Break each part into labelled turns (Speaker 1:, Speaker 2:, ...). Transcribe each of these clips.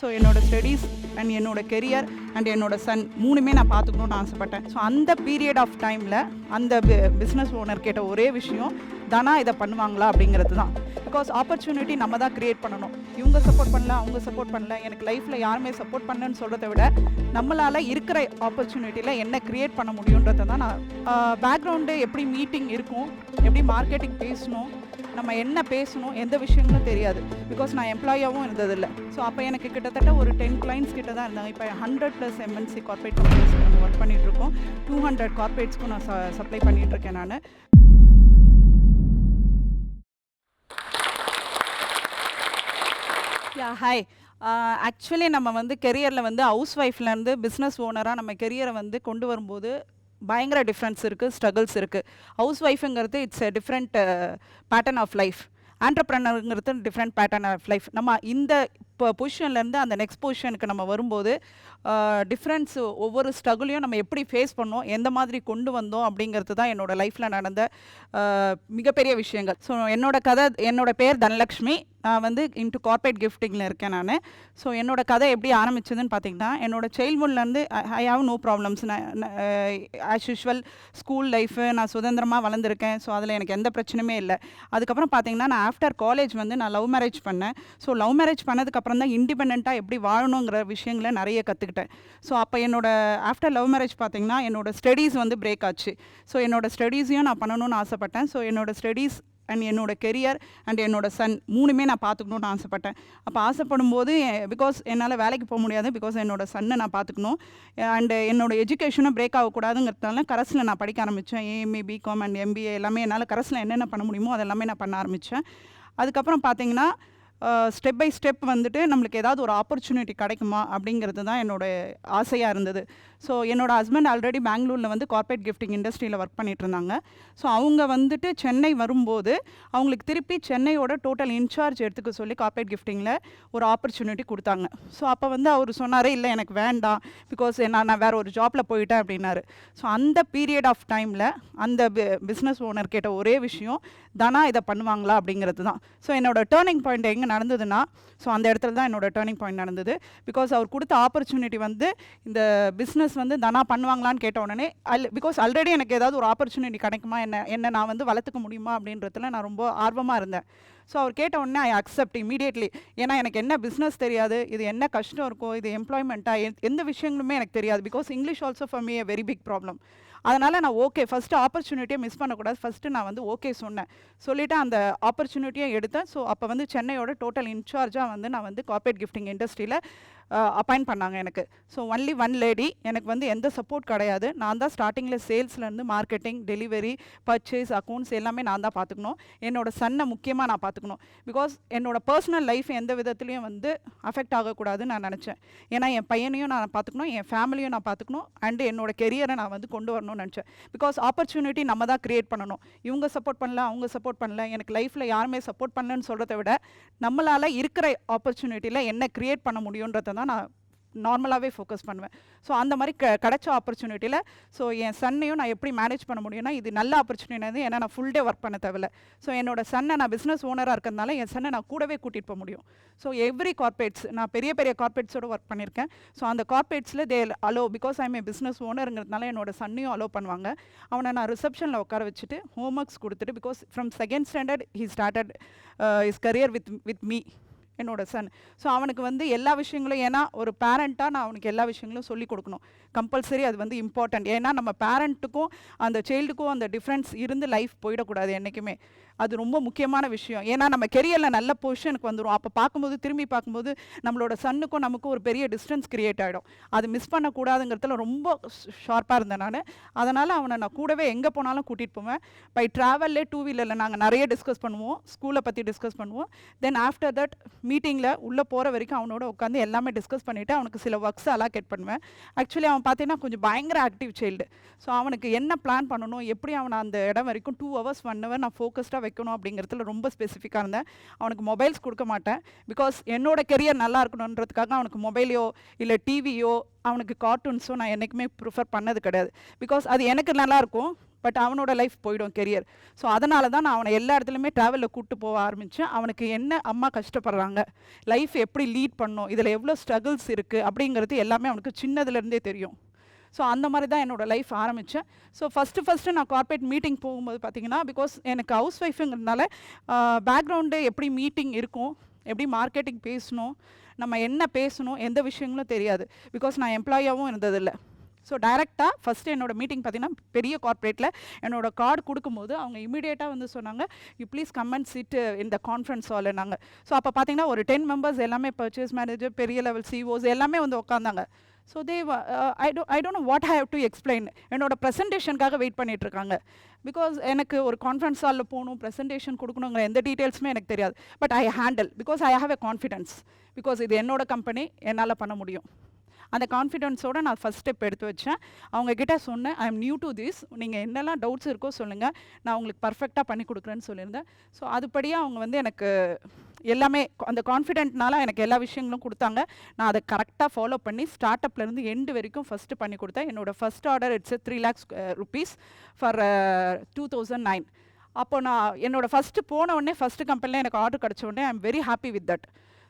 Speaker 1: So என்னோட studies and என்னோட career and என்னோட சன் மூணுமே நான் பார்த்துக்கணும்னு ஆசைப்பட்டேன். ஸோ அந்த பீரியட் ஆஃப் டைமில் அந்த பிஸ்னஸ் ஓனர் கேட்ட ஒரே விஷயம் தானா இதை பண்ணுவாங்களா? அப்படிங்கிறது தான். பிகாஸ் ஆப்பர்ச்சுனிட்டி நம்ம தான் க்ரியேட் பண்ணணும். இவங்க சப்போர்ட் பண்ணல அவங்க சப்போர்ட் பண்ணல. எனக்கு லைஃப்பில் யாருமே சப்போர்ட் பண்ணலன்னு சொல்கிறத விட நம்மளால் இருக்கிற ஆப்பர்ச்சுனிட்டியில் என்ன க்ரியேட் பண்ண முடியுன்றதை தான் நான் பேக்ரவுண்டு எப்படி மீட்டிங் இருக்கும் எப்படி மார்க்கெட்டிங் பேசணும் நம்ம என்ன பேசணும் எந்த விஷயங்களும் தெரியாது. பிகாஸ் நான் எம்ப்ளாயாகவும் இருந்ததில்லை. ஸோ அப்போ எனக்கு கிட்டத்தட்ட ஒரு டென் கிளைண்ட்ஸ் கிட்ட தான் இருந்தாங்க. இப்போ ஹண்ட்ரட் ப்ளஸ் எம்என்சி கார்பரேட் கம்பெனிஸ்க்கு நம்ம ஒர்க் பண்ணிகிட்ருக்கோம் டூ ஹண்ட்ரட் கார்பரேட்ஸ்க்கும் நான் சப்ளை பண்ணிகிட்ருக்கேன் நான். யா ஹாய் ஆக்சுவலி நம்ம வந்து கெரியரில் வந்து ஹவுஸ் ஒய்ஃப்லேருந்து பிஸ்னஸ் ஓனராக நம்ம கெரியரை வந்து கொண்டு வரும்போது பயங்கர டிஃப்ரென்ஸ் இருக்குது ஸ்ட்ரகிள்ஸ் இருக்குது house ஒய்ஃபுங்கிறது it's a different pattern of life ஆண்டர்ப்ரனருங்கிறது different pattern of life நம்ம இந்த பொசிஷன்லேருந்து அந்த நெக்ஸ்ட் பொசிஷனுக்கு நம்ம வரும்போது டிஃப்ரென்ஸ் ஒவ்வொரு ஸ்ட்ரகிளையும் நம்ம எப்படி ஃபேஸ் பண்ணோம் எந்த மாதிரி கொண்டு வந்தோம் அப்படிங்கிறது தான் என்னோடய லைஃப்பில் நடந்த மிகப்பெரிய விஷயங்கள். ஸோ என்னோட கதை என்னோட பேர் தனலக்ஷ்மி. நான் வந்து இன்ட்டு கார்பரேட் கிஃப்டிங்கில் இருக்கேன் நான். ஸோ என்னோட கதை எப்படி ஆரம்பிச்சதுன்னு பார்த்தீங்கன்னா என்னோடய சைல்ட்ஹுட்லேருந்து I have no problems as usual school life நான் சுதந்திரமாக வளர்ந்துருக்கேன். ஸோ அதில் எனக்கு எந்த பிரச்சனையுமே இல்லை. அதுக்கப்புறம் பார்த்தீங்கன்னா நான் ஆஃப்டர் காலேஜ் வந்து நான் லவ் மேரேஜ் பண்ணேன். ஸோ லவ் மேரேஜ் பண்ணதுக்கப்புறம் தான் இண்டிபெண்ட்டாக எப்படி வாழணுங்கிற விஷயங்களை நிறைய கற்றுக்கிட்டேன் ஸோ அப்போ என்னோடய ஆஃப்டர் லவ் மேரேஜ் பார்த்திங்கன்னா என்னோட ஸ்டடீஸ் வந்து பிரேக் ஆச்சு. ஸோ என்னோட ஸ்டடீஸையும் நான் பண்ணணும்னு ஆசைப்பட்டேன். ஸோ என்னோட ஸ்டடீஸ் அண்ட் என்னோட கெரியர் அண்ட் என்னோட சன் மூணுமே நான் பார்த்துக்கணும்னு ஆசைப்பட்டேன். அப்போ ஆசைப்படும் போது பிகாஸ் என்னால் வேலைக்கு போக முடியாது பிகாஸ் என்னோட சன்னை நான் பார்த்துக்கணும் அண்டு என்னோட எஜுகேஷனும் பிரேக் ஆகக்கூடாதுங்கிறதுனால கரஸில் நான் படிக்க ஆரம்பித்தேன் ஏஎம்ஏ பிகாம் அண்ட் எம்பிஏ எல்லாமே என்னால் கரஸில் என்னென்ன பண்ண முடியுமோ அதெல்லாமே நான் பண்ண ஆரம்பித்தேன் அதுக்கப்புறம் பார்த்தீங்கன்னா ஸ்டெப் பை ஸ்டெப் வந்துட்டு நம்மளுக்கு ஏதாவது ஒரு ஆப்பர்ச்சுனிட்டி கிடைக்குமா அப்படிங்கிறது தான் என்னோட ஆசையாக இருந்தது. ஸோ என்னோட ஹஸ்பண்ட் ஆல்ரெடி பெங்களூரில் வந்து கார்ப்பரேட் கிஃப்டிங் இண்டஸ்ட்ரியில் ஒர்க் பண்ணிட்டு இருந்தாங்க ஸோ அவங்க வந்துட்டு சென்னை வரும்போது அவங்களுக்கு திருப்பி சென்னையோட டோட்டல் இன்சார்ஜ் எடுத்துக்க சொல்லி கார்பரேட் கிஃப்டிங்கில் ஒரு ஆப்பர்ச்சுனிட்டி கொடுத்தாங்க. ஸோ அப்போ வந்து அவர் சொன்னார் இல்லை எனக்கு வேண்டாம் பிகாஸ் நான் நான் வேறு ஒரு ஜாப்பில் போயிட்டேன் அப்படின்னாரு. ஸோ அந்த பீரியட் ஆஃப் டைமில் அந்த பிஸ்னஸ் ஓனர் கேட்ட ஒரே விஷயம் தானா இதை பண்ணுவாங்களா? அப்படிங்கிறது தான். ஸோ என்னோட டேர்னிங் பாயிண்ட் எங்கே நடந்ததுன்னா ஸோ அந்த இடத்துல தான் என்னோட டேர்னிங் பாயிண்ட் நடந்தது. பிகாஸ் அவர் கொடுத்த ஆப்பர்ச்சுனிட்டி வந்து இந்த பிஸ்னஸ் வந்து தனா பண்ணுவாங்களான்னு கேட்ட உடனே அல் பிகாஸ் ஆல்ரெடி எனக்கு ஏதாவது ஒரு ஆப்பர்ச்சுனிட்டி கிடைக்குமா? என்ன என்ன நான் வந்து வளர்த்துக்க முடியுமா? அப்படின்றதுல நான் ரொம்ப ஆர்வமாக இருந்தேன். ஸோ அவர் கேட்ட உடனே ஐ அக்செப்ட் இமீடியட்லி ஏன்னா எனக்கு என்ன பிஸ்னஸ் தெரியாது இது என்ன கஷ்டம் இருக்கோ இது எம்ப்ளாய்மெண்ட்டாக எந்த விஷயங்களுமே எனக்கு தெரியாது. Because English also for me a very big problem அதனால் நான் ஓகே ஃபஸ்ட்டு ஆப்பர்ச்சுனிட்டியை மிஸ் பண்ணக்கூடாது. ஃபஸ்ட்டு நான் வந்து ஓகே சொன்னேன். சொல்லிவிட்டு அந்த ஆப்பர்ச்சுனிட்டியை எடுத்தேன். ஸோ அப்போ வந்து சென்னையோட டோட்டல் இன்சார்ஜாக வந்து நான் வந்து கார்ப்பரேட் கிஃப்டிங் இண்டஸ்ட்ரியில் அப்பாயிண்ட் பண்ணாங்க எனக்கு. ஸோ ஒன்லி ஒன் லேடி எனக்கு வந்து எந்த சப்போர்ட் கிடையாது. நான் தான் ஸ்டார்டிங்கில் சேல்ஸ்லேருந்து மார்க்கெட்டிங் டெலிவரி பர்ச்சேஸ் அக்கௌண்ட்ஸ் எல்லாமே நான் தான் பார்த்துக்கணும். என்னோடய சன்னை முக்கியமாக நான் பார்த்துக்கணும். பிகாஸ் என்னோடய பர்சனல் லைஃப் எந்த விதத்துலையும் வந்து அஃபெக்ட் ஆகக்கூடாதுன்னு நான் நினச்சேன். ஏன்னா என் பையனையும் நான் பார்த்துக்கணும் என் ஃபேமிலியும் நான் பார்த்துக்கணும் அண்டு என்னோட கெரியரை நான் வந்து கொண்டு வரணும்னு நினச்சேன். பிகாஸ் ஆப்பர்ச்சுனிட்டி நம்ம தான் க்ரியேட் பண்ணணும். இவங்க சப்போர்ட் பண்ணல அவங்க சப்போர்ட் பண்ணல எனக்கு லைஃப்பில் யாருமே சப்போர்ட் பண்ணலன்னு சொல்கிறத விட நம்மளால் இருக்கிற ஆப்பர்ச்சுனிட்டியில் என்ன க்ரியேட் பண்ண முடியுன்றதை தான் நான் நார்மலாகவே ஃபோக்கஸ் பண்ணுவேன். ஸோ அந்த மாதிரி க கிடைச்ச ஆப்பர்ச்சுனிட்டியில் ஸோ என் சன்னையும் நான் எப்படி மேனேஜ் பண்ண முடியும்னா இது நல்ல ஆப்பர்ச்சுனிட்டி வந்து ஏன்னா நான் ஃபுல் டே ஒர்க் பண்ண தேவையில்ல. ஸோ என்னோட சன்னை நான் பிஸ்னஸ் ஓனராக இருக்கிறதுனால என் சன்னை நான் கூடவே கூட்டிகிட்டு போக முடியும். ஸோ எவ்ரி கார்பரேட்ஸ் நான் பெரிய பெரிய கார்பரேட்ஸோடு ஒர்க் பண்ணியிருக்கேன். ஸோ அந்த கார்பரேட்ஸில் they allow because I'm a business ஓனருங்கிறதுனால என்னோட சன்னையும் அலோ பண்ணுவாங்க. அவனை நான் ரிசப்ஷனில் உட்கார வச்சுட்டு ஹோம் ஒர்க்ஸ் கொடுத்துட்டு because from second standard he started is career with with me என்னோட சன் ஸோ அவனுக்கு வந்து எல்லா விஷயங்களும் ஏன்னா ஒரு பேரண்ட்டாக நான் அவனுக்கு எல்லா விஷயங்களும் சொல்லிக் கொடுக்கணும். கம்பல்சரி அது வந்து இம்பார்ட்டண்ட் ஏன்னா நம்ம பேரண்ட்டுக்கும் அந்த சைல்டுக்கும் அந்த டிஃப்ரென்ஸ் இருந்து லைஃப் போயிடக்கூடாது என்றைக்குமே அது ரொம்ப முக்கியமான விஷயம். ஏன்னா நம்ம கெரியரில் நல்ல பொசிஷனுக்கு வந்துடும் அப்போ பார்க்கும்போது திரும்பி பார்க்கும்போது நம்மளோட சன்னுக்கும் நமக்கும் ஒரு பெரிய டிஸ்டன்ஸ் கிரியேட் ஆகிடும் அது மிஸ் பண்ணக்கூடாதுங்கிறதுல ரொம்ப ஷார்ப்பாக இருந்தேன் நான். அதனால் அவனை நான் கூடவே எங்கே போனாலும் கூட்டிகிட்டு போவேன். பை ட்ராவல்லே டூ வீலரில் நாங்கள் நிறைய டிஸ்கஸ் பண்ணுவோம். ஸ்கூலை பற்றி டிஸ்கஸ் பண்ணுவோம். தென் ஆஃப்டர் தட் மீட்டிங்கில் உள்ளே போகிற வரைக்கும் அவனோட உட்காந்து எல்லாமே டிஸ்கஸ் பண்ணிவிட்டு அவனுக்கு சில ஒர்க்ஸ் அலாக்கேட் பண்ணுவேன். ஆக்சுவலி அவன் பார்த்தீங்கன்னா கொஞ்சம் பயங்கர ஆக்டிவ் சைல்டு ஸோ அவனுக்கு என்ன பிளான் பண்ணணும் எப்படி அவனை அந்த இடம் வரைக்கும் டூ ஹவர்ஸ் ஒன் ஹவர் நான் ஃபோக்கஸ்டாக வைக்கணும் அப்படிங்கிறதுல ரொம்ப ஸ்பெசிஃபிக்காக இருந்தேன். அவனுக்கு மொபைல்ஸ் கொடுக்க மாட்டேன். பிகாஸ் என்னோட கெரியர் நல்லா இருக்கணுன்றதுக்காக அவனுக்கு மொபைலையோ இல்லை டிவியோ அவனுக்கு கார்ட்டூன்ஸோ நான் என்றைக்குமே ப்ரிஃபர் பண்ணது கிடையாது. பிகாஸ் அது எனக்கு நல்லாயிருக்கும் பட் அவனோட லைஃப் போயிடும் கெரியர் ஸோ அதனால தான் நான் அவனை எல்லா இடத்துலையுமே ட்ராவலில் கூப்பிட்டு போக ஆரம்பித்தேன் அவனுக்கு என்ன அம்மா கஷ்டப்படுறாங்க? லைஃப் எப்படி லீட் பண்ணும்? இதில் எவ்வளோ ஸ்ட்ரகிள்ஸ் இருக்குது அப்படிங்கிறது எல்லாமே அவனுக்கு சின்னதுலேருந்தே தெரியும். ஸோ அந்த மாதிரி தான் என்னோட லைஃப் ஆரம்பித்தேன் ஸோ ஃபஸ்ட்டு ஃபஸ்ட்டு நான் கார்பரேட் மீட்டிங் போகும்போது பார்த்தீங்கன்னா பிகாஸ் எனக்கு ஹவுஸ் ஒய்ஃபுங்கிறதுனால பேக்ரவுண்டு எப்படி மீட்டிங் இருக்கும் எப்படி மார்க்கெட்டிங் பேசணும் நம்ம என்ன பேசணும் எந்த விஷயங்களும் தெரியாது. பிகாஸ் நான் எம்ப்ளாயாகவும் இருந்ததில்லை. ஸோ டைரெக்டாக ஃபஸ்ட்டு என்னோட மீட்டிங் பார்த்தீங்கன்னா பெரிய கார்ப்பரேட்டில் என்னோட கார்டு கொடுக்கும்போது அவங்க இமீடியட்டாக வந்து சொன்னாங்க you please come and sit இந்த கான்ஃபரன்ஸ் ஹால்னாங்க ஸோ அப்போ பார்த்தீங்கன்னா ஒரு டென் மெம்பர்ஸ் எல்லாமே பர்ச்சேஸ் மேனேஜர் பெரிய லெவல் சிஓஸ் எல்லாமே வந்து உட்காந்தாங்க so they I do I don't know what have to explain என்னோட ப்ரெசன்டேஷனுக்காக வெயிட் பண்ணிட்டு இருக்காங்க பிகாஸ் எனக்கு ஒரு கான்ஃபரன்ஸ் ஹாலில் போகணும் ப்ரெசன்டேஷன் கொடுக்கணுங்கிற எந்த டீட்டெயில்ஸுமே எனக்கு தெரியாது. But I handle because I have a confidence because இது என்னோட கம்பெனி என்னால் பண்ண முடியும். அந்த கான்ஃபிடென்ஸோடு நான் ஃபஸ்ட் ஸ்டெப் எடுத்து வச்சேன். அவங்கக்கிட்ட சொன்னேன் I am new to this நீங்கள் என்னெல்லாம் டவுட்ஸ் இருக்கோ சொல்லுங்கள் நான் உங்களுக்கு பர்ஃபெக்டாக பண்ணி கொடுக்குறேன்னு சொல்லியிருந்தேன். ஸோ அதுபடியே அவங்க வந்து எனக்கு எல்லாமே அந்த கான்ஃபிடென்ட்னால எனக்கு எல்லா விஷயங்களும் கொடுத்தாங்க. நான் அதை கரெக்டாக ஃபாலோ பண்ணி ஸ்டார்ட் அப்லேருந்து எண்டு வரைக்கும் ஃபஸ்ட்டு பண்ணி கொடுத்தேன். என்னோடய first order it's three lakhs rupees for two thousand nine அப்போ நான் என்னோடய ஃபஸ்ட்டு போன உடனே ஃபஸ்ட்டு கம்பெனியில் எனக்கு ஆர்டர் கிடச்ச உடனே I am very happy with that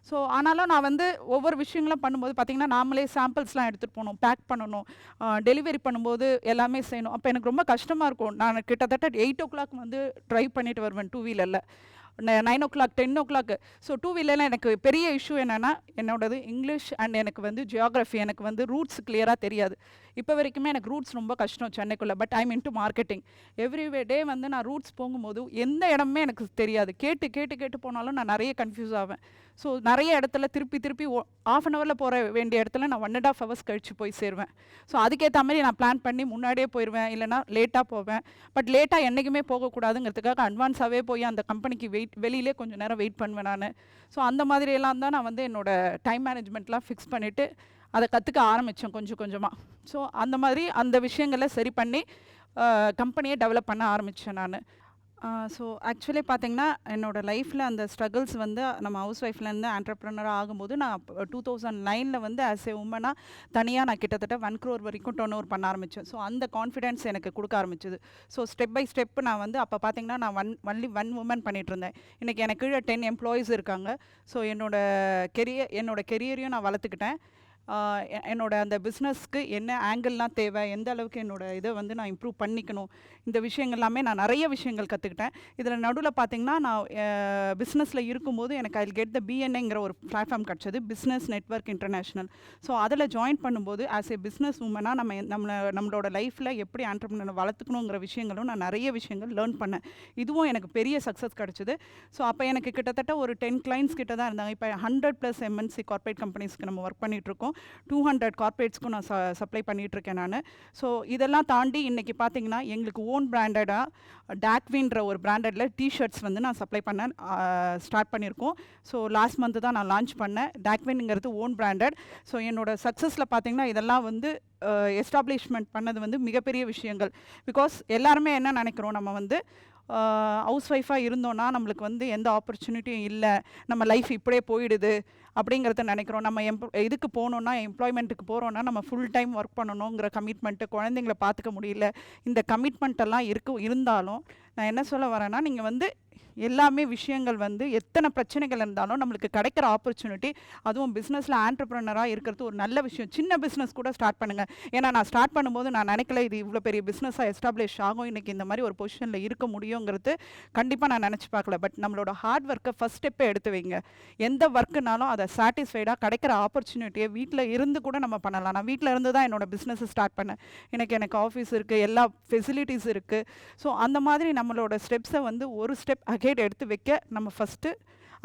Speaker 1: so ஆனாலும் நான் வந்து ஒவ்வொரு விஷயங்களும் பண்ணும்போது பார்த்திங்கன்னா நாமளே சாம்பிள்ஸ்லாம் எடுத்துகிட்டு போகணும் பேக் பண்ணணும் டெலிவரி பண்ணும்போது எல்லாமே செய்யணும். அப்போ எனக்கு ரொம்ப கஷ்டமாக இருக்கும். நான் கிட்டத்தட்ட எயிட் ஓ கிளாக் வந்து ட்ரைவ் பண்ணிட்டு வருவேன் டூ வீலரில் nine o'clock ten o'clock so two வீலரில் எனக்கு பெரிய இஷ்யூ என்னென்னா என்னோடது இங்கிலீஷ் அண்ட் எனக்கு வந்து ஜியாகிரஃபி எனக்கு வந்து ரூட்ஸ் கிளியராக தெரியாது. இப்போ வரைக்குமே எனக்கு ரூட்ஸ் ரொம்ப கஷ்டம் சென்னைக்குள்ளே but I'm to marketing every day வந்து நான் ரூட்ஸ் போகும்போது எந்த இடமே எனக்கு தெரியாது. கேட்டு கேட்டு கேட்டு போனாலும் நான் நிறைய கன்ஃபியூஸ் ஆவேன். ஸோ நிறைய இடத்துல திருப்பி திருப்பி ஆஃப் அன் ஹவரில் போகிற வேண்டிய இடத்துல நான் ஒன் அண்ட் ஆஃப் ஹவர்ஸ் கழித்து போய் சேருவேன். ஸோ அதுக்கேற்ற மாதிரி நான் பிளான் பண்ணி முன்னாடியே போயிடுவேன் இல்லைனா லேட்டாக போவேன். பட் லேட்டாக என்றைக்குமே போகக்கூடாதுங்கிறதுக்காக அட்வான்ஸாகவே போய் அந்த கம்பெனிக்கு வெயிட் வெளியிலே கொஞ்சம் நேரம் வெயிட் பண்ணுவேன் நான். ஸோ அந்த மாதிரியெல்லாம் தான் நான் வந்து என்னோட டைம் மேனேஜ்மெண்ட்லாம் ஃபிக்ஸ் பண்ணிவிட்டு அதை கற்றுக்க ஆரம்பித்தேன் கொஞ்சம் கொஞ்சமாக ஸோ அந்த மாதிரி அந்த விஷயங்களை சரி பண்ணி கம்பெனியை டெவலப் பண்ண ஆரம்பித்தேன் நான். ஸோ ஆக்சுவலி பார்த்தீங்கன்னா என்னோடய லைஃப்பில் அந்த ஸ்ட்ரகிள்ஸ் வந்து நம்ம ஹவுஸ் ஒய்ஃப்லேருந்து ஆண்டர்ப்ரனராக ஆகும்போது நான் டூ தௌசண்ட் நைனில் வந்து ஆஸ் ஏ உமனாக தனியாக நான் கிட்டத்தட்ட ஒன் க்ரோர் வரைக்கும் டர்ன் ஓவர் பண்ண ஆரம்பித்தேன் ஸோ அந்த கான்ஃபிடென்ஸ் எனக்கு கொடுக்க ஆரம்பிச்சிது. ஸோ ஸ்டெப் பை ஸ்டெப் நான் வந்து அப்போ பார்த்தீங்கன்னா நான் ஒன் ஒன்லி ஒன் உமன் பண்ணிகிட்டு இருந்தேன். இன்றைக்கி எனக்கு கீழே டென் எம்ப்ளாயீஸ் இருக்காங்க. ஸோ என்னோடய கெரியர் என்னோடய கெரியரையும் நான் வளர்த்துக்கிட்டேன். என்னோட அந்த பிஸ்னஸ்க்கு என்ன ஆங்கிள்லாம் தேவை எந்த அளவுக்கு என்னோட இதை வந்து நான் இம்ப்ரூவ் பண்ணிக்கணும் இந்த விஷயங்கள் எல்லாமே நான் நிறைய விஷயங்கள் கற்றுக்கிட்டேன் இதில் நடுவில் பார்த்திங்கன்னா நான் பிஸ்னஸில் இருக்கும்போது எனக்கு ஐ கெட் த பிஎன்ஏங்கிற ஒரு பிளாட்ஃபார்ம் கிடச்சது பிஸ்னஸ் நெட்ஒர்க் இன்டர்நேஷ்னல் ஸோ அதில் ஜாயின் பண்ணும்போது ஆஸ் ஏ பிஸ்னஸ் உமனாக நம்ம நம்மளை நம்மளோட லைஃப்பில் எப்படி ஆண்டர்பிரினர் வளர்த்துக்கணுங்கிற விஷயங்களும் நான் நிறைய விஷயங்கள் லேர்ன் பண்ணேன். இதுவும் எனக்கு பெரிய சக்ஸஸ் கிடச்சிது. ஸோ அப்போ எனக்கு கிட்டத்தட்ட ஒரு டென் கிளைண்ட்ஸ் கிட்ட தான் இருந்தாங்க. இப்போ ஹண்ட்ரட் ப்ளஸ் எம்என்சி கார்பரேட் கம்பெனிஸ்க்கு நம்ம ஒர்க் பண்ணிகிட்ருக்கோம் டூ ஹண்ட்ரட் கார்பரேட்ஸ்க்கும் நான் ச சப்ளை பண்ணிகிட்ருக்கேன் நான். ஸோ இதெல்லாம் தாண்டி இன்றைக்கி பார்த்தீங்கன்னா எங்களுக்கு ஓன் பிராண்டடாக டாக்வின்ற ஒரு பிராண்டடில் டிஷர்ட்ஸ் வந்து நான் சப்ளை பண்ண ஸ்டார்ட் பண்ணியிருக்கோம் ஸோ லாஸ்ட் மந்த்து தான் நான் லான்ச் பண்ணேன். டாக்வின்ங்கிறது ஓன் பிராண்டட் ஸோ என்னோட சக்ஸஸில் பார்த்தீங்கன்னா இதெல்லாம் வந்து எஸ்டாப்ளிஷ்மெண்ட் பண்ணது வந்து மிகப்பெரிய விஷயங்கள். பிகாஸ் எல்லாருமே என்ன நினைக்கிறோம் நம்ம வந்து ஹவுஸ் ஒய்ஃபாக இருந்தோன்னா நம்மளுக்கு வந்து எந்த ஆப்பர்ச்சுனிட்டியும் இல்லை. நம்ம லைஃப் இப்படியே போயிடுது அப்படிங்கிறத நினைக்கிறோம். நம்ம எம்ப் இதுக்கு போகணுன்னா எம்ப்ளாய்மெண்ட்டுக்கு போகிறோன்னா நம்ம ஃபுல் டைம் ஒர்க் பண்ணணுங்கிற கமிட்மெண்ட்டு குழந்தைங்கள பார்த்துக்க முடியல. இந்த கமிட்மெண்ட் எல்லாம் இருக்கு இருந்தாலும் நான் என்ன சொல்ல வரேன்னா நீங்கள் வந்து எல்லாமே விஷயங்கள் வந்து எத்தனை பிரச்சனைகள் இருந்தாலும் நம்மளுக்கு கிடைக்கிற ஆப்பர்ச்சுனிட்டி அதுவும் பிஸ்னஸில் ஆண்டர்ப்ரனராக இருக்கிறது ஒரு நல்ல விஷயம். சின்ன பிஸ்னஸ் கூட ஸ்டார்ட் பண்ணுங்கள் ஏன்னா நான் ஸ்டார்ட் பண்ணும்போது நான் நினைக்கல இது இவ்வளோ பெரிய பிஸ்னஸாக எஸ்டாப்ளிஷ் ஆகும். இன்றைக்கி இந்த மாதிரி ஒரு பொசிஷனில் இருக்க முடியுங்கிறது கண்டிப்பாக நான் நினச்சி பார்க்கல. பட் நம்மளோட ஹார்ட் ஒர்க்கை ஃபஸ்ட் ஸ்டெப்பே எடுத்து வைங்க. எந்த ஒர்க்குனாலும் அதை சாட்டிஸ்ஃபைடாக கிடைக்கிற ஆப்பர்ச்சுனிட்டியை வீட்டில் இருந்து கூட நம்ம பண்ணலாம். நான் வீட்டில் இருந்து தான் என்னோட பிஸ்னஸை ஸ்டார்ட் பண்ணேன். எனக்கு எனக்கு ஆஃபீஸ் இருக்குது எல்லா ஃபெசிலிட்டிஸ் இருக்குது ஸோ அந்த மாதிரி நம்மளோட ஸ்டெப்ஸை வந்து ஒரு ஸ்டெப் அகேட் எடுத்து வைக்க நம்ம ஃபஸ்ட்டு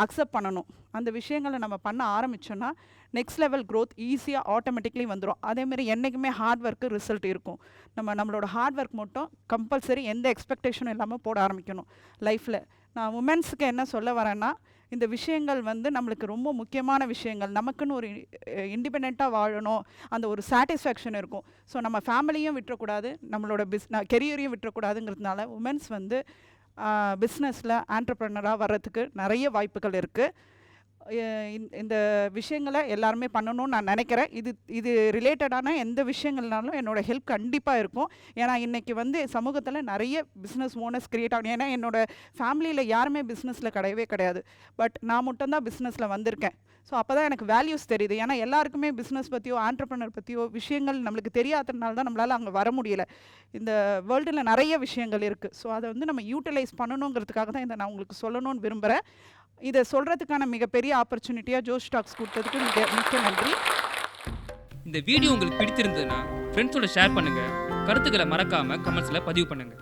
Speaker 1: அக்செப்ட் பண்ணணும். அந்த விஷயங்களை நம்ம பண்ண ஆரம்பித்தோன்னா நெக்ஸ்ட் லெவல் க்ரோத் ஈஸியாக ஆட்டோமேட்டிக்லி வந்துடும் அதேமாரி என்றைக்குமே ஹார்ட் ஒர்க்கு ரிசல்ட் இருக்கும். நம்ம நம்மளோட ஹார்ட் ஒர்க் மட்டும் கம்பல்சரி எந்த எக்ஸ்பெக்டேஷனும் இல்லாமல் போட ஆரம்பிக்கணும் லைஃப்பில் நான் உமன்ஸுக்கு என்ன சொல்ல வரேன்னா இந்த விஷயங்கள் வந்து நம்மளுக்கு ரொம்ப முக்கியமான விஷயங்கள். நமக்குன்னு ஒரு இண்டிபெண்ட்டாக வாழணும். அந்த ஒரு சாட்டிஸ்ஃபேக்ஷன் இருக்கும். ஸோ நம்ம ஃபேமிலியும் விட்டுறக்கூடாது. நம்மளோட பிஸ் கெரியரையும் விட்டுறக்கூடாதுங்கிறதுனால உமன்ஸ் வந்து பிஸ்னஸில் ஆண்டர்ப்ரனராக வர்றதுக்கு நிறைய வாய்ப்புகள் இருக்குது இந்த- விஷயங்களை எல்லாருமே பண்ணணும்னு நான் நினைக்கிறேன். இது இது ரிலேட்டடான எந்த விஷயங்கள்னாலும் என்னோடய ஹெல்ப் கண்டிப்பாக இருக்கும். ஏன்னா இன்றைக்கி வந்து சமூகத்தில் நிறைய பிஸ்னஸ் ஓனர்ஸ் க்ரியேட் ஆகணும். ஏன்னா என்னோட ஃபேமிலியில் யாருமே பிஸ்னஸில் கிடையவே கிடையாது. பட் நான் மட்டும்தான் பிஸ்னஸில் வந்திருக்கேன். ஸோ அப்போ தான் எனக்கு வேல்யூஸ் தெரியுது. ஏன்னா எல்லாருக்குமே பிஸ்னஸ் பற்றியோ ஆண்டர்பனர் பற்றியோ விஷயங்கள் நம்மளுக்கு தெரியாததுனால தான் நம்மளால் அங்கே வர முடியல. இந்த வேர்ல்டில் நிறைய விஷயங்கள் இருக்குது ஸோ அதை வந்து நம்ம யூட்டிலைஸ் பண்ணணுங்கிறதுக்காக தான் இதை நான் உங்களுக்கு சொல்லணும்னு விரும்புகிறேன் இதை சொல்கிறதுக்கான மிகப்பெரிய ஆப்பர்ச்சுனிட்டியாக ஜோஷ் டாக்ஸ் கொடுத்ததுக்கு மிக மிக்க நன்றி.
Speaker 2: இந்த வீடியோ உங்களுக்கு பிடிச்சிருந்ததுன்னா ஃப்ரெண்ட்ஸோட ஷேர் பண்ணுங்கள் கருத்துக்களை மறக்காமல் கமெண்ட்ஸில் பதிவு பண்ணுங்கள்